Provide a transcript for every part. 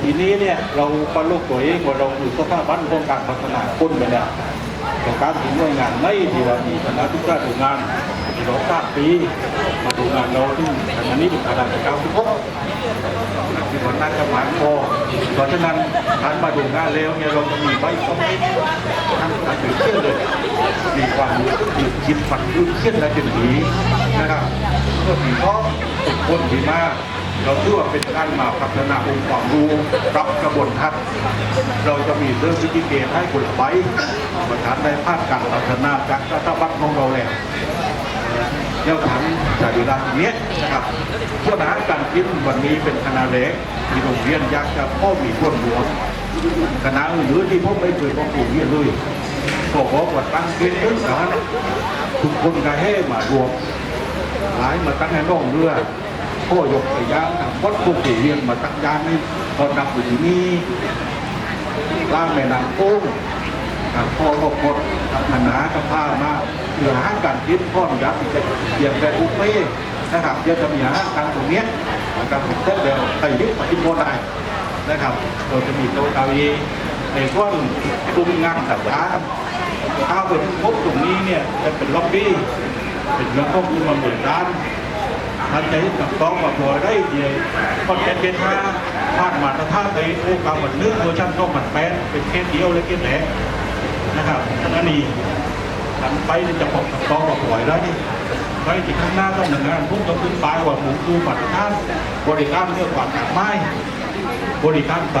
ทีนี้เนี่ยเราบรรลุตัวเองว่าเราอยู่สถาบันของการพัฒนาคนไปเนี่ยแต่การถึงหน่วยงานไม่ที่ว่ามีคณะทุกการดูงานที่เราทราบปีมาดูงานเราที่ขณะนี้เป็นขนาดเก้าสิบหกที่วันนั้นจะหมายพอเพราะฉะนั้นการมาดูงานแล้วเนี่ยเราจะมีใบคอมเมนต์ทั้งการถือเชื่อเลยมีความยึดคิดฝันยึดเชื่อและจนดีน นะครับเพื่อผีเพราะคนดีมากเราเชื่อเป็นการมาพัฒนาองค์ความรู้รับกระบวนทัศน์เราจะมีเรื่องวิธีเกตให้คนละใบประธานในภาคการพัฒนาจากรัฐบาลของเราแล้วเดี๋ยวถามจากเวลาเนี้ยนะครับพวกอาหาการกินวันนี้เป็นคณะเล็กที่โรงเรียนอยากจะพ่อมีคนหลวงคณะอื่ที่พ่อไม่เคยพ่อปลูกเรียนเลยบอกว่าตั้งเกณฑ์ขึ้นสารทุกคนก็ให้มารวม หลายมาตั้งให้น้องเรือพ่อยกไปย่างวัดพวกผู้เรียนมาตั้งยางนี่ตอนนับอยู่ที่นี่ล่างแม่น้ำโค้งพ่อก็กดทำคณะกับผ้ามาเหลือห้างการคิดพ่อนยักษ์ที่จะเรียนแต่บุฟเฟ่ต์นะครับเดี๋ยวจะมีห้างการตรงนี้ยการผมเสร็จแล้วใส่ยึดปฏิโมได้นะครับเราจะมีโต๊ะเก้าอี้ในส่วนกลุ่มงานสัปดาห์ถ้าเป็นพบตรงนี้เนี่ยจะเป็นล็อบบี้ เป็นเรื่องข้อมูลมาหมื่นล้านท่านจะให้กับต้องมาตัวได้เดียวคอนเทนต์เป็นห้าผ่านมาตรฐานในโอกาสเหมือนเรื่องเวอร์ชันต้องมันแปดเป็นเคสเดียวและเคสแหลกนะครับนั่นนี่หันไปนี่จะบอกกับต้องมาปล่อยแล้วนี่ไปที่ข้างหน้าต้องหนึ่งงานพุ่งต้องขึ้นไปว่าหมูคูมาตรฐานบริการเรื่องความหนักไม้บริการใส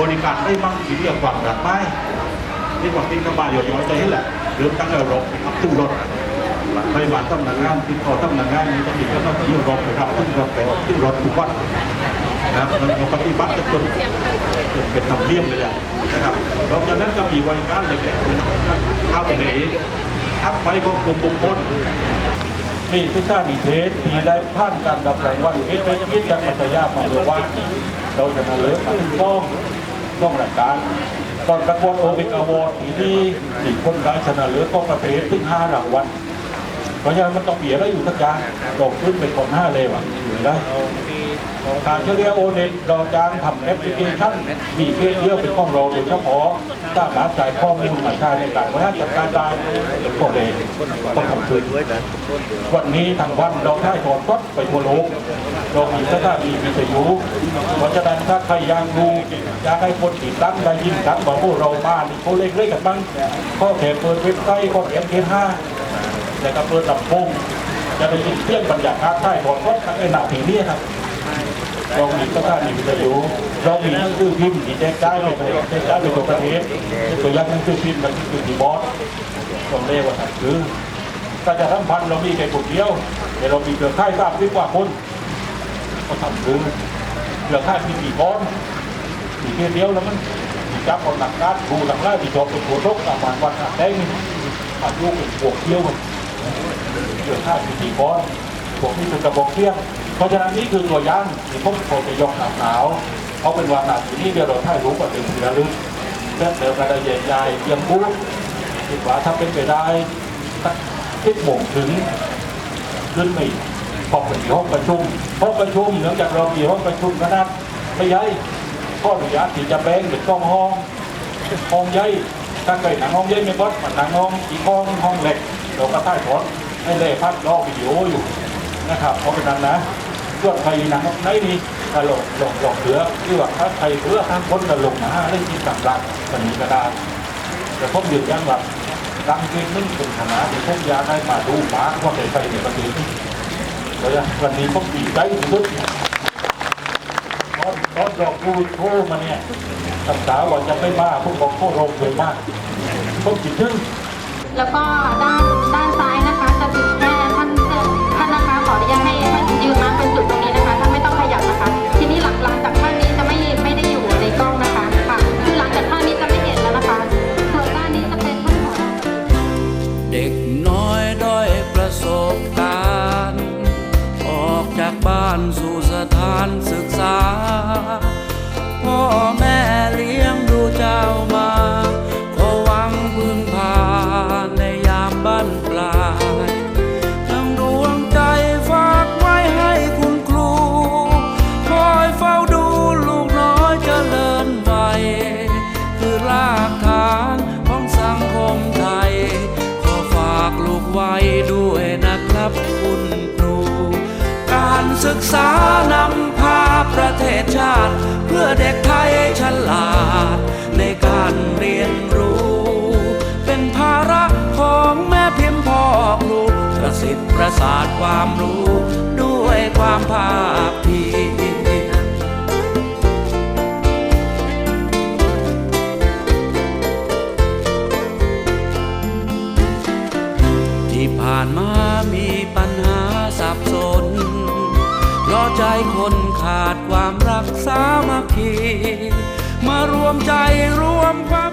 บริการได้มั่งที่เรียกความหนักไม้นี่ความที่กระบาดอยู่น้อยใจแหละเรื่องตั้งแต่รถขับขึ้นรถ ไปบาทตำหนักงานติดต่อตำหนักงานนี้จะมีเจ้าหน้าที่รถนะครับขึ้นรถไปขึ้นรถทุกวันนะครับมันก็ปฏิบัติจนจนเป็นธรรมเนียมเลยนะครับนอกจากนั้นก็มีบริการเล็กๆข้าวเหนีทักไปของกลุ่มบุคคลนี่ทุกท่านมีเทสมีได้ผ่านการดับแรงวันเทสเป็นยิดจากมัธยามาเลยว่าเราจะมาเลิกต้องต้องรายกการตอนประกวดโอเปกอวอร์ดปีนี้สี่คนได้ชนะเลิศก็ประเภทถึงห้ารางวัล เพราะฉะนั้นมันต้องเปลี่ยนแล้วอยู่ทักการตกขึ้นเป็นคนห้าเลยว่ะอยู่ได้การเฉลี่ยโอเน็ตเราจางทำแอปพลิเคชันมีเคสเดียวเป็นข้องเราโดยเฉพาะสร้างการจ่ายข้อมูลมาใช้ในการบริหารจัดการได้ก็เลยต้องทำคืนวันนี้ทางวันเราได้ถอดรถไปทั่วโลกเรามีสถานีวิทยุเพราะฉะนั้นถ้าใครยังดูอยากให้คนติดตั้งได้ยินกันบอกพวกเรามานี่เขาเล็กๆกันบ้างข้อแถมเปิดเว็บไซต์ข้อแถมเคสห้า แต่กับเปิดลำโพงจะได้ยินเสียงบรรยากาศใต้ถอดรถทั้งไอ้หนาผีนี่ครับเรามีก็ได้มีวิทยุเรามีหนังสือพิมพ์ที่แจกจ่ายในประเทศแจกจ่ายในตัวประเทศตัวอย่างหนังสือพิมพ์มันคือที่บอสต้องเรียกว่าคือการจะทำพันธ์เรามีแค่คนเดียวแต่เรามีเครือข่ายทราบดีกว่าคนก็ทำคือเครือข่ายมีกี่บอสมีแค่เดียวแล้วมันจับเอาหนักการครูหลังไล่ที่จบเป็นหัวรกตามวันวันแดงนี่อายุเป็นพวกเที่ยวกัน เกือบห้าสิบสี่คนพวกนี้เป็นกระบอกเที่ยง เพราะฉะนั้นนี่คือตัวย่างที่ผมโคจะยกหนาวหนาวเขาเป็นวันหนักที่นี่เดี๋ยวเราถ่ายรูปกับเป็นทีละลึกเพื่อเดินกระไดใหญ่เตรียมพูดคิดว่าถ้าเป็นไปได้สักสิบโมงถึงขึ้นไปพอเป็นที่ห้องประชุมห้องประชุมเนื่องจากเรามีห้องประชุมขนาดไม่ใหญ่ก็อนุญาตที่จะแบ่งเป็นกล้องห้องห้องใหญ่ถ้าเกิดหนังห้องใหญ่ไม่บดมันหนังห้องอีกห้องห้องเล็ก เราก็ใต้ถอนให้เลยพัดรอวิดีโออยู่นะครับเพราะเป็นนั้นนะส่วนใครหนังไหนนี่ถ้าลงหลงหลงเหลือที่ว่าถ้าใครเหลือทางคนก็ลงมาเล่นที่ต่างรักสนีกระดาษแต่ผมยืนยันว่าดังเกมนึ่งเป็นขนาดที่ผมอยาได้มาดูหมาว่าเป็นใครในประเทศนี้เลยวันนี้ผมดีใจที่สุดตอนตอนดอกกูโทรมาเนี่ยตั้งสาวว่าจะไม่มาพวกบอกโทรโรงเลยมากพวกจิตถึงแล้วก็ด้าน ด้านซ้ายนะคะจะติดแค่ท่านท่านนะคะขออนุญาตให้ท่านยืนมาเป็นจุดตรงนี้นะคะท่านไม่ต้องขยับนะคะ ทีนี้หลังหลังจากท่านนี้จะไม่ไม่ได้อยู่ในกล้องนะคะค่ะคือหลังจากท่านนี้จะไม่เห็นแล้วนะคะส่วนด้านนี้จะเป็นท่านผอเด็กน้อยด้อยประสบการณ์ออกจากบ้านสู่สถานศึกษาพ่อแม่ สังคมไทย ขอฝากลูกไว้ด้วยนะครับคุณครู การศึกษานำพาประเทศชาติ เพื่อเด็กไทยฉลาด ในการเรียนรู้ เป็นภาระของแม่พิมพ์พ่อครูประสิทธิ์ประสาทความรู้ ด้วยความภา ผ่านมามีปัญหาสับสนเพราะใจคนขาดความรักสามัคคี มารวมใจรวมความ